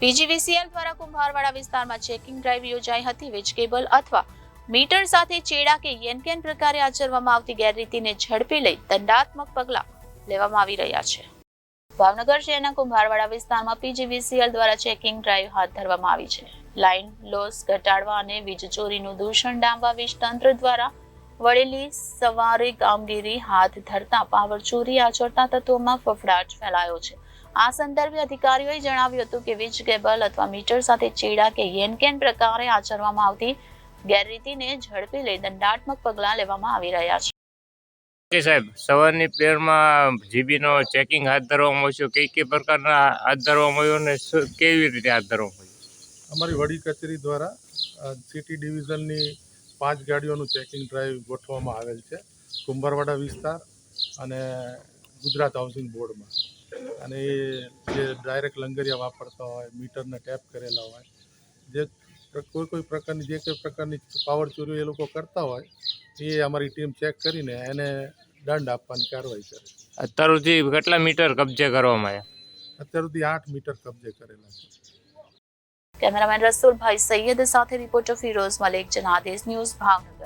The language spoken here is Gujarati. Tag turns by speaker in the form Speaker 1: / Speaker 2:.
Speaker 1: પીજીવીસીએલ દ્વારા કુંભારવાડા વિસ્તારમાં ચેકિંગ ડ્રાઈવ યોજાઈ હતી, વીજ કેબલ અથવા મીટર સાથે ચેડા કે યેનકેન પ્રકારે આચરવામાં આવતી ગેરરીતિને ઝડપી લઈ દંડાત્મક પગલાં લેવામાં આવી રહ્યા છે. ભાવનગર શહેરના કુંભારવાડા વિસ્તારમાં પીજીવીસીએલ દ્વારા ચેકિંગ ડ્રાઈવ હાથ ધરવામાં આવી છે. લાઇન લોસ ઘટાડવા અને વીજ ચોરીનું દૂષણ ડામવા વીજ તંત્ર દ્વારા વળેલી સવારી કામગીરી હાથ ધરતા પાવર ચોરી આચરતા તત્વોમાં ફફડાટ ફેલાયો છે. આ સંદર્ભે અધિકારીઓએ જણાવ્યું હતું કે વીજ કેબલ અથવા મીટર સાથે ચેડા કે યેનકેન પ્રકારે આચરવામાં આવતી ગેરરીતિને ઝડપી લઈ દંડાત્મક પગલાં લેવામાં આવી રહ્યા છે.
Speaker 2: જી સાહેબ સવારની પેરમાં જીબીનો ચેકિંગ હાથ ધરવામાં આવ્યું છે કઈ કઈ પ્રકારના હાથ ધરવામાં આવ્યો અને કેવી રીતે હાથ ધરવામાં આવ્યું?
Speaker 3: અમારી વડી કચેરી દ્વારા સિટી ડિવિઝનની પાંચ ગાડીઓનું ચેકિંગ ડ્રાઈવ ગોઠવવામાં આવેલ છે. કુંભારવાડા વિસ્તાર અને ગુજરાત હાઉસિંગ બોર્ડમાં. અને એ જે ડાયરેક્ટ લંગરિયા વાપરતા હોય મીટરને ટેપ કરેલા હોય જે કોઈ કોઈ પ્રકારની જે કોઈ પ્રકારની પાવર ચોરી એ લોકો કરતા હોય એ અમારી ટીમ ચેક કરીને એને દંડ આપવાની કાર્યવાહી કરે
Speaker 2: અત્યાર સુધી કેટલા મીટર કબજે કરવામાં આવ્યા?
Speaker 3: અત્યાર સુધી આઠ મીટર કબજે કરેલા છે.
Speaker 1: કેમેરામેન રસુલભાઈ સૈયદ સાથે રિપોર્ટર ફિરોઝ મલિક જનાદેશ ન્યૂઝ ભાવનગર